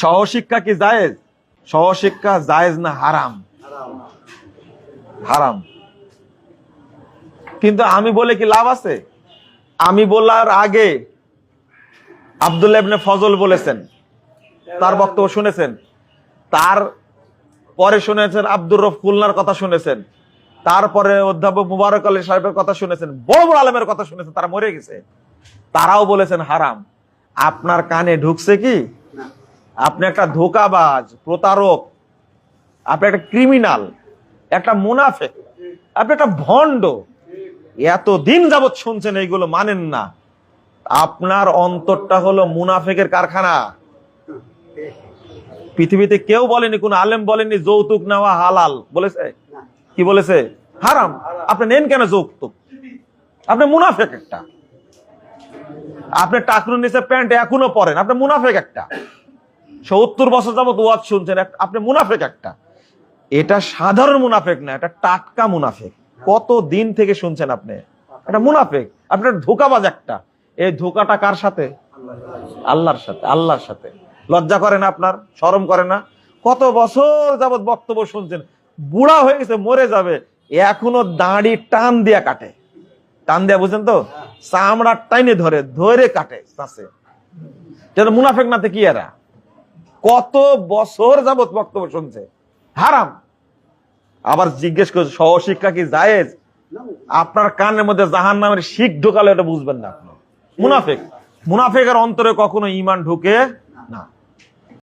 সহশিক্ষা কি জায়েজ? সহশিক্ষা জায়েজ না হারাম? হারাম। কিন্তু আমি বলে কি লাভ আছে? আমি বলার আগে আব্দুল্লাহ ইবনে ফজল বলেছেন, তার বক্তব্য শুনেছেন, তার পরে শুনেছেন আব্দুর রফ খুলনার কথা শুনেছেন তারপরে অধ্যাপক মুবারক আলী সাহেবের কথা শুনেছেন, বড় বড় আলমের কথা শুনেছেন, তারা মরে গেছে। তারাও বলেছেন হারাম। আপনার কানে ঢুকছে কি? আপনি একটা ধোকাবাজ, প্রতারক, আপনি একটা ক্রিমিনাল একটা মুনাফেক আপনি একটা ভণ্ড। এত দিন যাবৎ শুনছেন এইগুলো মানেন না। আপনার অন্তরটা হলো মুনাফেকের কারখানা। পৃথিবীতে কেউ বলেনি, কোন আলেম বলেনি, যৌতুক নেওয়া হালাল। বলেছে? কি বলেছে? হারাম। আপনি নেন কেন যৌতুক? আপনি মুনাফেক একটা। আপনি টাকরুর নিচে প্যান্ট এখনও পরেন, আপনি মুনাফেক একটা। সত্তর বছর যাবত ওয়াজ শুনছেন আপনি মুনাফেক একটা। এটা সাধারণ মুনাফেক না, এটা টাটকা মুনাফেক। কত দিন থেকে শুনছেন আপনি? এটা মুনাফেক। আপনার ধোকাবাজ একটা। এই ধোকাটা কার সাথে? আল্লাহর সাথে আল্লাহর সাথে। লজ্জা করে না আপনার? শরম করে না? কত বছর যাবত বক্তব্য শুনছেন? বুড়া হয়ে গেছে, মরে যাবে। এখনও দাঁড়ি টান দিয়া কাটে। টান দিয়া, বুঝছেন তো? চামড়া টাইনে ধরে ধরে কাটে, চাষে। মুনাফেক নাতে কি এরা? কত বছর যাবত বক্তব্য শুনছে? হারাম। আবার জিজ্ঞেস করছে সহশিক্ষা কি জায়েজ? আপনার কানের মধ্যে জাহান নামের শিখ ঢোকালে এটা বুঝবেন না আপনি। মুনাফেক। মুনাফেকের অন্তরে কখনো ইমান ঢুকে